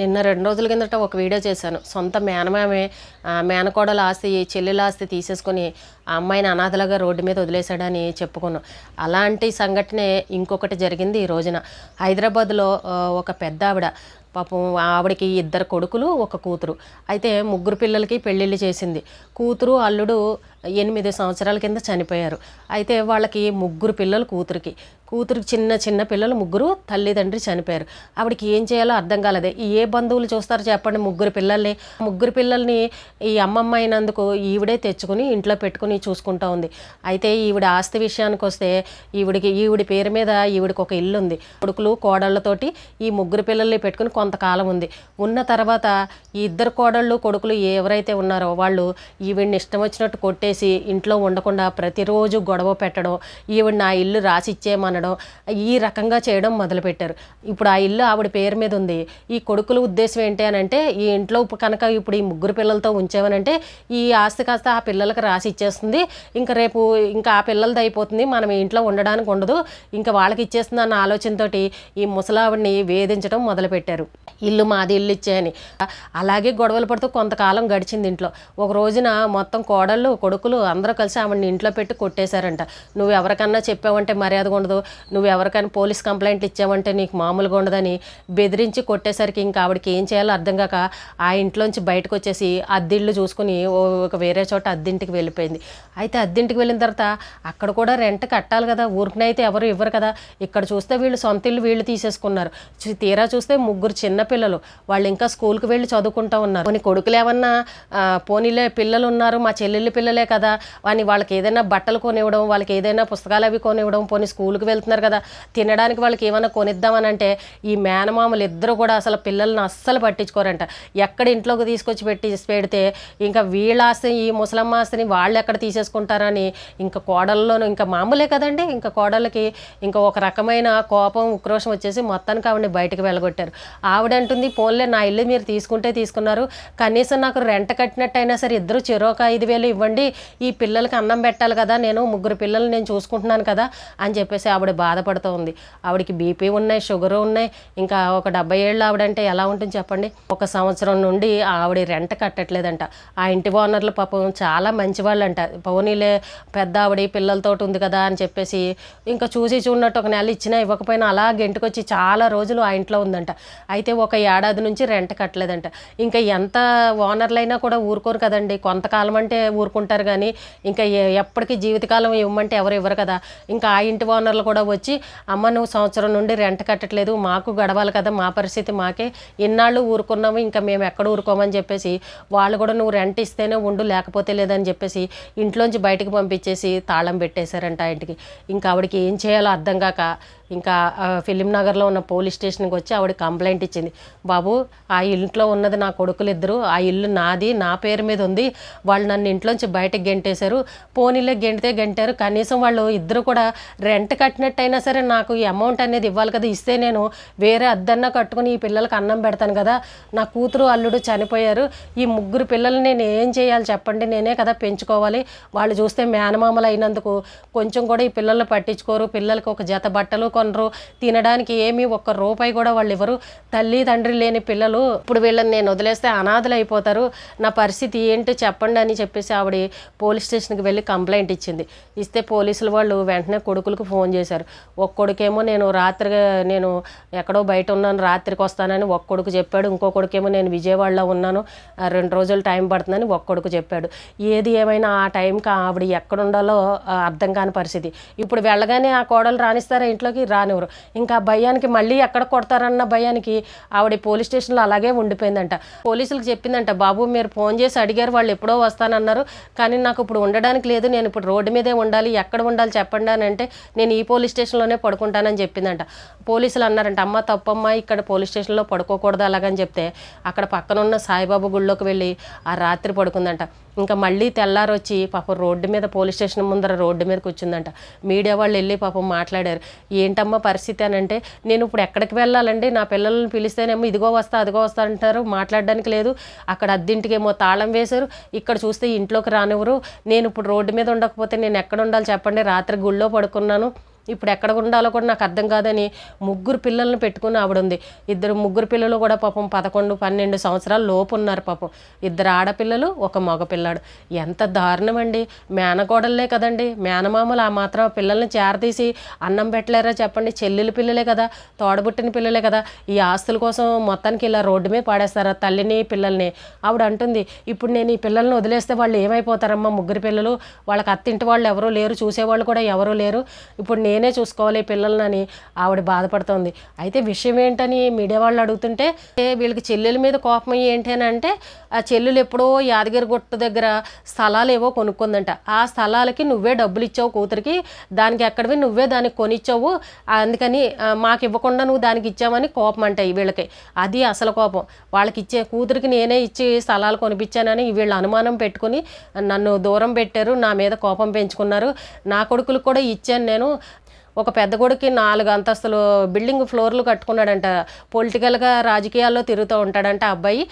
నిన్న రెండు రోజుల కిందట ఒక వీడియో చేశాను. సొంత మేనమామే మేనకోడల ఆస్తి చెల్లెల ఆస్తి తీసేసుకొని ఆ అమ్మాయిని అనాథలుగా రోడ్డు మీద వదిలేశాడని చెప్పుకున్నాం అలాంటి సంఘటనే ఇంకొకటి జరిగింది ఈ రోజున. హైదరాబాద్లో ఒక పెద్ద ఆవిడ పాపం ఆవిడకి ఇద్దరు కొడుకులు ఒక కూతురు. అయితే ముగ్గురు పిల్లలకి పెళ్ళిళ్ళు చేసింది. కూతురు అల్లుడు ఎనిమిది సంవత్సరాల కింద చనిపోయారు. అయితే వాళ్ళకి ముగ్గురు పిల్లలు కూతురికి. కూతురికి చిన్న చిన్న పిల్లలు ముగ్గురు తల్లిదండ్రి చనిపోయారు. ఆవిడకి ఏం చేయాలో అర్థం కాలేదు. ఏ బంధువులు చూస్తారు చెప్పండి ముగ్గురు పిల్లల్ని. ముగ్గురు పిల్లల్ని ఈ అమ్మమ్మ అయినందుకు ఈవిడే తెచ్చుకుని ఇంట్లో పెట్టుకుని చూసుకుంటా ఉంది. అయితే ఈవిడ ఆస్తి విషయానికి వస్తే ఈవిడికి ఈవిడి పేరు మీద ఈవిడికి ఒక ఇల్లు ఉంది కొడుకులు కోడళ్ళతోటి ఈ ముగ్గురు పిల్లల్ని పెట్టుకుని కొంతకాలం ఉంది. ఉన్న తర్వాత ఈ ఇద్దరు కోడళ్ళు కొడుకులు ఎవరైతే ఉన్నారో వాళ్ళు ఈవిడిని ఇష్టం వచ్చినట్టు కొట్టేసి ఇంట్లో ఉండకుండా ప్రతిరోజు గొడవ పెట్టడం ఈవిడ నా ఇల్లు రాసి ఇచ్చేయమనడం ఈ రకంగా చేయడం మొదలుపెట్టారు. ఇప్పుడు ఆ ఇల్లు ఆవిడ పేరు మీద ఉంది. ఈ కొడుకుల ఉద్దేశం ఏంటి అని అంటే ఈ ఇంట్లో ఇప్పుడు కనుక ఇప్పుడు ఈ ముగ్గురు పిల్లలతో ఉంచామనంటే ఈ ఆస్తి కాస్త ఆ పిల్లలకు రాసి ఇచ్చేస్తుంది ఇంకా రేపు ఇంకా ఆ పిల్లలది అయిపోతుంది. మనం ఇంట్లో ఉండడానికి ఉండదు. ఇంకా వాళ్ళకి ఇచ్చేస్తుంది అన్న ఆలోచనతోటి ఈ ముసలావిడిని వేధించడం మొదలుపెట్టారు. ఇల్లు మాది ఇల్లు ఇచ్చేయని. అలాగే గొడవలు పడుతూ కొంతకాలం గడిచింది ఇంట్లో. ఒక రోజున మొత్తం కోడళ్ళు కొడుకులు అందరూ కలిసి ఆవిడని ఇంట్లో పెట్టి కొట్టేశారంట. నువ్వు ఎవరికన్నా చెప్పావంటే మర్యాద ఉండదు. నువ్వు ఎవరికైనా పోలీస్ కంప్లైంట్ ఇచ్చావంటే నీకు మామూలుగా ఉండదని బెదిరించి కొట్టేసరికి ఇంకా ఆవిడకి ఏం చేయాలో అర్థం కాక ఆ ఇంట్లోంచి బయటకు వచ్చేసి అద్దిళ్ళు చూసుకుని ఓ- ఒక వేరే చోట అద్దింటికి వెళ్ళిపోయింది. అయితే అద్దింటికి వెళ్ళిన తర్వాత అక్కడ కూడా రెంట్ కట్టాలి కదా. ఊరికనైతే ఎవరు ఇవ్వరు కదా. ఇక్కడ చూస్తే వీళ్ళు సొంత ఇల్లు వీళ్ళు తీసేసుకున్నారు. తీరా చూస్తే ముగ్గురు చిన్నపిల్లలు వాళ్ళు ఇంకా స్కూల్కి వెళ్ళి చదువుకుంటూ ఉన్నారు. కొన్ని కొడుకులు ఏమన్నా పోనీలే పిల్లలు ఉన్నారు మా చెల్లెళ్ళ పిల్లలే కదా అని వాళ్ళకి ఏదైనా బట్టలు కొనివ్వడం వాళ్ళకి ఏదైనా పుస్తకాలు అవి కొనివ్వడం పోనీ స్కూల్కి వెళ్తున్నారు కదా తినడానికి వాళ్ళకి ఏమైనా కొనిద్దామని అంటే ఈ మేనమామలు ఇద్దరు కూడా అసలు పిల్లల్ని అస్సలు పట్టించుకోరంట. ఎక్కడ ఇంట్లోకి తీసుకొచ్చి పెట్టి పెడితే ఇంకా వీళ్ళ ఆస్తిని ఈ ముసలమ్మ ఆస్తిని వాళ్ళు ఎక్కడ తీసేసుకుంటారని ఇంకా కోడల్లోనూ ఇంకా మామూలే కదండి ఇంకా కోడళ్ళకి ఇంకా ఒక రకమైన కోపం ఉక్రోషం వచ్చేసి మొత్తానికి ఆవిడని బయటకు వెళ్ళగొట్టారు. ఆవిడ అంటుంది పోన్లే నా ఇల్లు మీరు తీసుకుంటే తీసుకున్నారు. కనీసం నాకు రెంట్ కట్టినట్టయినా సరే ఇద్దరు చెరోక ఐదు వేలు ఇవ్వండి. ఈ పిల్లలకి అన్నం పెట్టాలి కదా నేను ముగ్గురు పిల్లలు నేను చూసుకుంటున్నాను కదా అని చెప్పేసి ఆవిడ బాధపడుతూ ఉంది. ఆవిడకి బీపీ ఉన్నాయి షుగర్ ఉన్నాయి. ఇంకా ఒక డెబ్బై ఏళ్ళు ఆవిడంటే ఎలా ఉంటుంది చెప్పండి? ఒక సంవత్సరం నుండి ఆవిడ రెంట్ కట్టట్లేదంట. ఆ ఇంటి ఓనర్లు పాపం చాలా మంచివాళ్ళు అంట పోనీలే పెద్ద ఆవిడ పిల్లలతో ఉంది కదా అని చెప్పేసి ఇంకా చూసి చూడనట్టు ఒక నెల ఇచ్చినా ఇవ్వకపోయినా అలా గెంటుకొచ్చి చాలా రోజులు ఆ ఇంట్లో ఉందంట. అయితే ఒక ఏడాది నుంచి రెంట్ కట్టలేదంట. ఇంకా ఎంత ఓనర్లైనా కూడా ఊరుకోరు కదండి. కొంతకాలం అంటే ఊరుకుంటారు కానీ ఇంకా ఎప్పటికీ జీవితకాలం ఇవ్వమంటే ఎవరు ఇవ్వరు కదా. ఇంకా ఆ ఇంటి ఓనర్లు కూడా వచ్చి అమ్మ నువ్వు సంవత్సరం నుండి రెంట్ కట్టట్లేదు మాకు గడవాలి కదా మా పరిస్థితి మాకే. ఇన్నాళ్ళు ఊరుకున్నాము ఇంకా మేము ఎక్కడ ఊరుకోమని చెప్పేసి వాళ్ళు కూడా నువ్వు రెంట్ ఇస్తేనే ఉండు లేకపోతే లేదని చెప్పేసి ఇంట్లోంచి బయటకు పంపించేసి తాళం పెట్టేశారంట ఆ ఇంటికి. ఇంకా ఆవిడకి ఏం చేయాలో అర్థం కాక ఇంకా ఫిలిం నగర్లో ఉన్న పోలీస్ స్టేషన్కి వచ్చి ఆవిడ కంప్లైంట్ ఇచ్చింది. బాబు ఆ ఇంట్లో ఉన్నది నా కొడుకులు ఇద్దరు. ఆ ఇల్లు నాది నా పేరు మీద ఉంది. వాళ్ళు నన్ను ఇంట్లోంచి బయటకు గెంటేశారు. పోనీలే గెంటితే గెంటారు. కనీసం వాళ్ళు ఇద్దరు కూడా రెంట్ కట్టినట్టయినా సరే నాకు ఈ అమౌంట్ అనేది ఇవ్వాలి కదా ఇస్తే నేను వేరే అద్దన్నా కట్టుకుని ఈ పిల్లలకి అన్నం పెడతాను కదా. నా కూతురు అల్లుడు చనిపోయారు. ఈ ముగ్గురు పిల్లల్ని నేను ఏం చేయాలి చెప్పండి. నేనే కదా పెంచుకోవాలి. వాళ్ళు చూస్తే మేనమామలు అయినందుకు కొంచెం కూడా ఈ పిల్లల్ని పట్టించుకోరు. పిల్లలకి ఒక జత బట్టలు కొనరు. తినడానికి ఏమీ ఒక్క రూపాయి కూడా వాళ్ళు ఇవ్వరు. తల్లి తండ్రి లేని పిల్లలు ఇప్పుడు వీళ్ళని నేను వదిలేస్తే అనాథలు అయిపోతారు. నా పరిస్థితి ఏంటో చెప్పండి అని చెప్పేసి ఆవిడ పోలీస్ స్టేషన్కి వెళ్ళి కంప్లైంట్ ఇచ్చింది. ఇస్తే పోలీసులు వాళ్ళు వెంటనే కొడుకులకు ఫోన్ చేశారు. ఒక కొడుకేమో నేను రాత్రి నేను ఎక్కడో బయట ఉన్నాను రాత్రికి వస్తానని ఒక కొడుకు చెప్పాడు. ఇంకో కొడుకేమో నేను విజయవాడలో ఉన్నాను. రెండు రోజులు టైం పడుతుందని ఒక కొడుకు చెప్పాడు. ఏది ఏమైనా ఆ టైంకి ఆవిడ ఎక్కడ ఉండాలో అర్థం కాని పరిస్థితి. ఇప్పుడు వెళ్ళగానే ఆ కోడలు రాణిస్తారా ఇంట్లోకి? రానివ్వరు. ఇంకా భయానికి మళ్ళీ ఎక్కడ కొడతారన్న భయానికి ఆవిడ పోలీస్ స్టేషన్లో అలాగే ఉండిపోయిందంట. పోలీసులకు చెప్పిందంట బాబు మీరు ఫోన్ చేసి అడిగారు వాళ్ళు ఎప్పుడో వస్తానన్నారు కానీ నాకు ఇప్పుడు ఉండడానికి లేదు నేను ఇప్పుడు రోడ్డు మీదే ఉండాలి ఎక్కడ ఉండాలి చెప్పండి అని అంటే నేను ఈ పోలీస్ స్టేషన్లోనే పడుకుంటానని చెప్పిందంట. పోలీసులు అన్నారంట అమ్మ తప్పమ్మ ఇక్కడ పోలీస్ స్టేషన్లో పడుకోకూడదు అలాగని చెప్తే అక్కడ పక్కన ఉన్న గుళ్ళోకి వెళ్ళి ఆ రాత్రి పడుకుందంట. ఇంకా మళ్ళీ తెల్లారి వచ్చి పాపం రోడ్డు మీద పోలీస్ స్టేషన్ ముందర రోడ్డు మీద కూర్చుందంట. మీడియా వాళ్ళు వెళ్ళి పాపం మాట్లాడారు. ఏంటి ఏంటమ్మా పరిస్థితి అని అంటే నేను ఇప్పుడు ఎక్కడికి వెళ్ళాలండి? నా పిల్లల్ని పిలిస్తేనేమో ఇదిగో వస్తా అదిగో వస్తా అంటారు. మాట్లాడడానికి లేదు. అక్కడ అద్దింటికేమో తాళం వేశారు. ఇక్కడ చూస్తే ఇంట్లోకి రానివ్వరు. నేను ఇప్పుడు రోడ్డు మీద ఉండకపోతే నేను ఎక్కడ ఉండాలి చెప్పండి? రాత్రి గుళ్ళో పడుకున్నాను. ఇప్పుడు ఎక్కడ ఉండాలో కూడా నాకు అర్థం కాదని ముగ్గురు పిల్లల్ని పెట్టుకుని ఆవిడ ఉంది. ఇద్దరు ముగ్గురు పిల్లలు కూడా పాపం పదకొండు పన్నెండు సంవత్సరాల లోపు ఉన్నారు పాపం. ఇద్దరు ఆడపిల్లలు ఒక మగ పిల్లాడు ఎంత దారుణం అండి మేనకోడళ్ళే కదండి. మేనమామలు ఆ మాత్రం పిల్లల్ని చేరతీసి అన్నం పెట్టలేరా చెప్పండి. చెల్లెలు పిల్లలే కదా తోడబుట్టిన పిల్లలే కదా. ఈ ఆస్తుల కోసం మొత్తానికి ఇలా రోడ్డు మీద పాడేస్తారా తల్లిని పిల్లల్ని? ఆవిడ అంటుంది ఇప్పుడు నేను ఈ పిల్లల్ని వదిలేస్తే వాళ్ళు ఏమైపోతారమ్మా ముగ్గురు పిల్లలు? వాళ్ళకి అత్తింటి వాళ్ళు ఎవరూ లేరు చూసేవాళ్ళు కూడా ఎవరూ లేరు. ఇప్పుడు నేను నేనే చూసుకోవాలి పిల్లలని పిల్లల్ని ఆవిడ బాధపడుతోంది. అయితే విషయం ఏంటని మీడియా వాళ్ళు అడుగుతుంటే వీళ్ళకి చెల్లెల మీద కోపం ఏంటి అని అంటే ఆ చెల్లెలు ఎప్పుడో యాదగిరి గుట్ట దగ్గర స్థలాలు ఏవో కొనుక్కుందంట. ఆ స్థలాలకి నువ్వే డబ్బులు ఇచ్చావు కూతురికి దానికి ఎక్కడవి నువ్వే దానికి కొనిచ్చావు అందుకని మాకు ఇవ్వకుండా నువ్వు దానికి ఇచ్చావని కోపం అంటాయి వీళ్ళకి. అది అసలు కోపం. వాళ్ళకి ఇచ్చే కూతురికి నేనే ఇచ్చి స్థలాలు కొనిపించానని వీళ్ళు అనుమానం పెట్టుకుని నన్ను దూరం పెట్టారు నా మీద కోపం పెంచుకున్నారు. నా కొడుకులు కూడా ఇచ్చాను నేను. ఒక పెద్ద కొడుకు నాలుగు అంతస్తులు బిల్డింగ్ ఫ్లోర్లు కట్టుకున్నాడంట. పొలిటికల్గా రాజకీయాల్లో తిరుగుతూ ఉంటాడంట అబ్బాయి.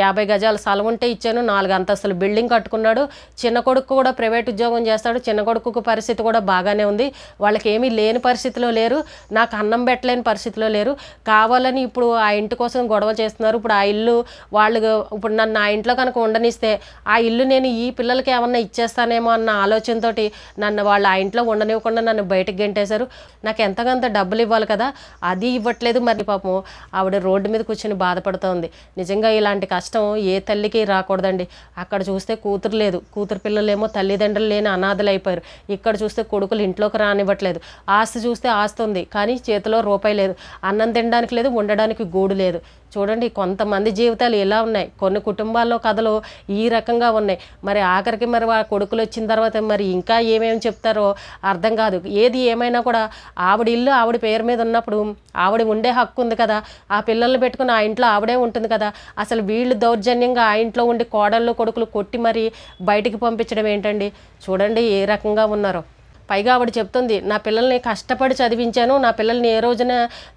యాభై గజాల స్థలం ఉంటే ఇచ్చాను నాలుగు అంతస్తులు బిల్డింగ్ కట్టుకున్నాడు. చిన్న కొడుకు కూడా ప్రైవేట్ ఉద్యోగం చేస్తాడు. చిన్న కొడుకు పరిస్థితి కూడా బాగానే ఉంది. వాళ్ళకి ఏమీ లేని పరిస్థితిలో లేరు. నాకు అన్నం పెట్టలేని పరిస్థితిలో లేరు. కావాలని ఇప్పుడు ఆ ఇంటి కోసం గొడవ చేస్తున్నారు. ఇప్పుడు ఆ ఇల్లు వాళ్ళు ఇప్పుడు నన్ను ఆ ఇంట్లో కనుక ఉండనిస్తే ఆ ఇల్లు నేను ఈ పిల్లలకి ఏమన్నా ఇచ్చేస్తానేమో అన్న ఆలోచనతోటి నన్ను వాళ్ళు ఆ ఇంట్లో ఉండనివ్వకుండా నన్ను బయటకు గెంటేశారు. నాకు ఎంతకంత డబ్బులు ఇవ్వాలి కదా అది ఇవ్వట్లేదు మరి పాపం. ఆవిడ రోడ్డు మీద కూర్చొని బాధపడుతోంది. నిజంగా ఇలాంటి కష్టం ఏ తల్లికి రాకూడదండి. అక్కడ చూస్తే కూతురు లేదు. కూతురు పిల్లలేమో తల్లిదండ్రులు లేని అనాథలు అయిపోయారు. ఇక్కడ చూస్తే కొడుకులు ఇంట్లోకి రానివ్వట్లేదు. ఆస్తి చూస్తే ఆస్తి ఉంది కానీ చేతిలో రూపాయి లేదు. అన్నం తినడానికి లేదు ఉండడానికి గూడు లేదు. చూడండి కొంతమంది జీవితాలు ఇలా ఉన్నాయి. కొన్ని కుటుంబాల్లో కథలు ఈ రకంగా ఉన్నాయి. మరి ఆఖరికి మరి ఆ కొడుకులు వచ్చిన తర్వాత మరి ఇంకా ఏమేమి చెప్తారో అర్థం కాదు. ఏది ఏమైనా కూడా ఆవిడ ఇల్లు ఆవిడ పేరు మీద ఉన్నప్పుడు ఆవిడ ఉండే హక్కు ఉంది కదా. ఆ పిల్లల్ని పెట్టుకుని ఆ ఇంట్లో ఆవిడే ఉంటుంది కదా. అసలు వీళ్ళు దౌర్జన్యంగా ఆ ఇంట్లో ఉండి కోడళ్ళు కొడుకులు కొట్టి మరి బయటికి పంపించడం ఏంటండి? చూడండి ఏ రకంగా ఉన్నారో. పైగా ఆవిడ చెప్తుంది నా పిల్లల్ని కష్టపడి చదివించాను నా పిల్లల్ని ఏ రోజున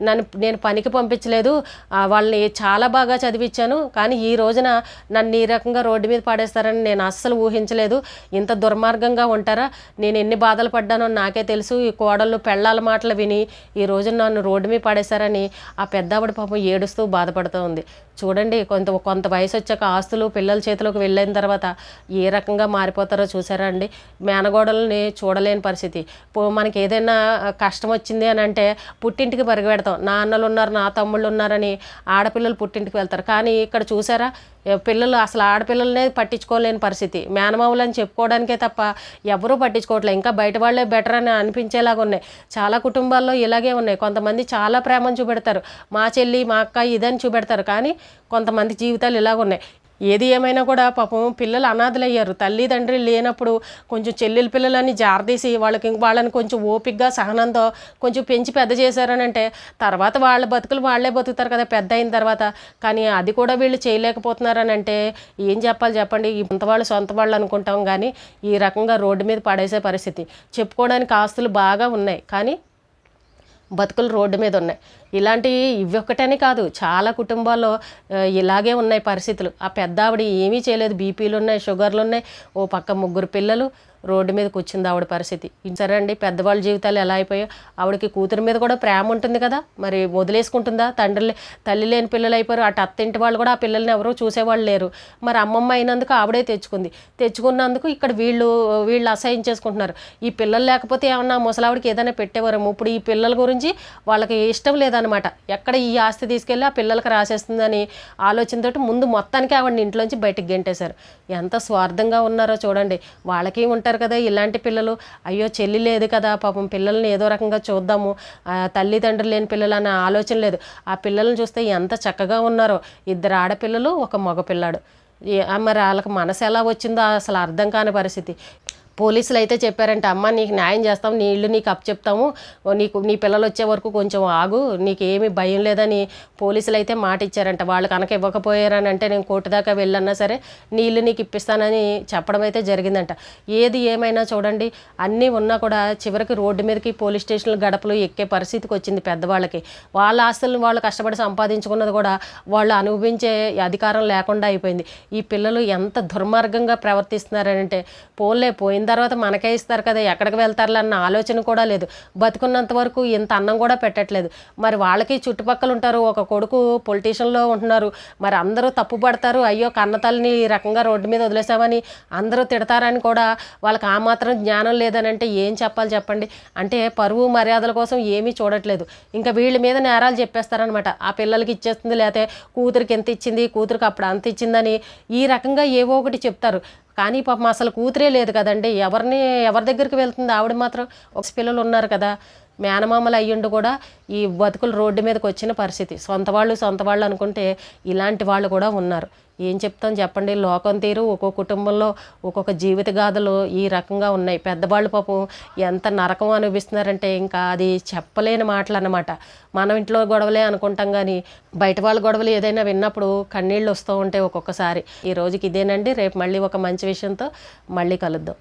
నన్ను నేను పనికి పంపించలేదు వాళ్ళని చాలా బాగా చదివించాను కానీ ఈ రోజున నన్ను ఈ రకంగా రోడ్డు మీద పాడేస్తారని నేను అస్సలు ఊహించలేదు. ఇంత దుర్మార్గంగా ఉంటారా? నేను ఎన్ని బాధలు పడ్డానో నాకే తెలుసు. ఈ కోడళ్ళు పెళ్ళాల మాటలు విని ఈ రోజున నన్ను రోడ్డు మీద పాడేశారని ఆ పెద్దావిడ పాపం ఏడుస్తూ బాధపడుతూ ఉంది. చూడండి కొంత కొంత వయసు వచ్చాక ఆస్తులు పిల్లల చేతిలోకి వెళ్ళిన తర్వాత ఏ రకంగా మారిపోతారో చూసారా అండి? మేనగోడల్ని చూడలేని పరిస్థితి పో మనకి ఏదైనా కష్టం వచ్చింది అని అంటే పుట్టింటికి పరిగెడతాం. నా అన్నలు ఉన్నారు నా తమ్ముళ్ళు ఉన్నారని ఆడపిల్లలు పుట్టింటికి వెళ్తారు. కానీ ఇక్కడ చూసారా పిల్లలు అసలు ఆడపిల్లలనే పట్టించుకోలేని పరిస్థితి. మేనమావులు అని చెప్పుకోవడానికే తప్ప ఎవరూ పట్టించుకోవట్లేదు ఇంకా బయట వాళ్ళే బెటర్ అని అనిపించేలాగా ఉన్నాయి. చాలా కుటుంబాల్లో ఇలాగే ఉన్నాయి. కొంతమంది చాలా ప్రేమను చూపెడతారు. మా చెల్లి మా అక్క ఇదని చూపెడతారు. కానీ కొంతమంది జీవితాలు ఇలాగ ఉన్నాయి ఏది ఏమైనా కూడా పాపం పిల్లలు అనాథలయ్యారు. తల్లిదండ్రి లేనప్పుడు కొంచెం చెల్లెల పిల్లలని జారదీసి వాళ్ళకి వాళ్ళని కొంచెం ఓపిక్గా సహనంతో కొంచెం పెంచి పెద్ద చేశారని అంటే తర్వాత వాళ్ళ బతుకులు వాళ్ళే బతుకుతారు కదా పెద్ద అయిన తర్వాత. కానీ అది కూడా వీళ్ళు చేయలేకపోతున్నారని అంటే ఏం చెప్పాలి చెప్పండి. ఇంత వాళ్ళు సొంత వాళ్ళు అనుకుంటాం కానీ ఈ రకంగా రోడ్డు మీద పడేసే పరిస్థితి. చెప్పుకోవడానికి ఆస్తులు బాగా ఉన్నాయి కానీ బతుకులు రోడ్డు మీద ఉన్నాయి. ఇలాంటివి ఇవి ఒక్కటని కాదు చాలా కుటుంబాల్లో ఇలాగే ఉన్నాయి పరిస్థితులు. ఆ పెద్ద ఆవిడ ఏమీ చేయలేదు. బీపీలు ఉన్నాయి షుగర్లు ఉన్నాయి. ఓ పక్క ముగ్గురు పిల్లలు రోడ్డు మీద కూర్చుంది ఆవిడ పరిస్థితి. సరే అండి పెద్దవాళ్ళ జీవితాలు ఎలా అయిపోయాయో ఆవిడకి కూతురు మీద కూడా ప్రేమ ఉంటుంది కదా. మరి వదిలేసుకుంటుందా? తండ్రి తల్లి లేని పిల్లలు అయిపోయారు. అటు అత్తింటి వాళ్ళు కూడా ఆ పిల్లల్ని ఎవరూ చూసేవాళ్ళు లేరు. మరి అమ్మమ్మ అయినందుకు ఆవిడే తెచ్చుకుంది. తెచ్చుకున్నందుకు ఇక్కడ వీళ్ళు వీళ్ళు అసహ్యం చేసుకుంటున్నారు. ఈ పిల్లలు లేకపోతే ఏమన్నా ముసలావిడికి ఏదైనా పెట్టేవారు ఇప్పుడు ఈ పిల్లల గురించి వాళ్ళకి ఇష్టం లేదా అనమాట ఎక్కడ ఈ ఆస్తి తీసుకెళ్ళి ఆ పిల్లలకి రాసేస్తుందని ఆలోచనతోటి ముందు మొత్తానికి ఆవిడని ఇంట్లోంచి బయటికి గెంటేశారు. ఎంత స్వార్థంగా ఉన్నారో చూడండి. వాళ్ళకి ఉంటారు కదా ఇలాంటి పిల్లలు. అయ్యో చెల్లి లేదు కదా. పాపం పిల్లల్ని ఏదో రకంగా చూద్దాము. ఆ, తల్లిదండ్రులు లేని పిల్లలు అనే ఆలోచన లేదు. ఆ పిల్లల్ని చూస్తే ఎంత చక్కగా ఉన్నారో. ఇద్దరు ఆడపిల్లలు ఒక మగ పిల్లాడు మరి వాళ్ళకి మనసు ఎలా వచ్చిందో అసలు అర్థం కాని పరిస్థితి. పోలీసులు అయితే చెప్పారంట అమ్మ నీకు న్యాయం చేస్తాం నీ ఇల్లు నీకు అప్పచెప్తాము నీకు నీ పిల్లలు వచ్చే వరకు కొంచెం ఆగు నీకు ఏమి భయం లేదని పోలీసులు అయితే మాట ఇచ్చారంట వాళ్ళు కనుక ఇవ్వకపోయారని అంటే నేను కోర్టు దాకా వెళ్ళన్నా సరే నీ ఇల్లు నీకు ఇప్పిస్తానని చెప్పడం అయితే జరిగిందంట. ఏది ఏమైనా చూడండి అన్నీ ఉన్నా కూడా చివరికి రోడ్డు మీదకి పోలీస్ స్టేషన్లు గడపలు ఎక్కే పరిస్థితికి వచ్చింది పెద్దవాళ్ళకి. వాళ్ళ ఆస్తులను వాళ్ళు కష్టపడి సంపాదించుకున్నది కూడా వాళ్ళు అనుభవించే అధికారం లేకుండా అయిపోయింది. ఈ పిల్లలు ఎంత దుర్మార్గంగా ప్రవర్తిస్తున్నారంటే పోలే పోయిందా తర్వాత మనకే ఇస్తారు కదా ఎక్కడికి వెళ్తారులే అన్న ఆలోచన కూడా లేదు. బతుకున్నంత వరకు ఇంత అన్నం కూడా పెట్టట్లేదు. మరి వాళ్ళకి చుట్టుపక్కల ఉంటారు ఒక కొడుకు పొలిటీషియన్లో ఉంటున్నారు. మరి అందరూ తప్పు పడతారు అయ్యో కన్నతల్ని ఈ రకంగా రోడ్డు మీద వదిలేసామని అందరూ తిడతారని కూడా వాళ్ళకి ఆ మాత్రం జ్ఞానం లేదని అంటే ఏం చెప్పాలి చెప్పండి? అంటే పరువు మర్యాదల కోసం ఏమీ చూడట్లేదు. ఇంకా వీళ్ళ మీద నేరాలు చెప్పేస్తారనమాట ఆ పిల్లలకి ఇచ్చేస్తుంది లేకపోతే కూతురికి ఎంత ఇచ్చింది కూతురికి అప్పుడు అంత ఇచ్చిందని ఈ రకంగా ఏవో ఒకటి చెప్తారు. కానీ పాపం అసలు కూతురే లేదు కదండి. ఎవరిని ఎవరి దగ్గరికి వెళ్తుంది? ఆవిడ మాత్రం ఒక పిల్లలు ఉన్నారు కదా. మేనమామలు అయ్యుండి కూడా ఈ బతుకులు రోడ్డు మీదకి వచ్చిన పరిస్థితి. సొంత వాళ్ళు సొంత వాళ్ళు అనుకుంటే ఇలాంటి వాళ్ళు కూడా ఉన్నారు. ఏం చెప్తాం చెప్పండి? లోకం తీరు ఒక్కొక్క కుటుంబంలో ఒక్కొక్క జీవిత గాథలు ఈ రకంగా ఉన్నాయి. పెద్దవాళ్ళు పాపం ఎంత నరకం అనిపిస్తున్నారంటే ఇంకా అది చెప్పలేని మాటలు అన్నమాట మనం ఇంట్లో గొడవలే అనుకుంటాం కానీ బయట వాళ్ళ గొడవలు ఏదైనా విన్నప్పుడు కన్నీళ్ళు వస్తూ ఉంటాయి ఒక్కొక్కసారి. ఈ రోజుకి ఇదేనండి. రేపు మళ్ళీ ఒక మంచి విషయంతో మళ్ళీ కలుద్దాం.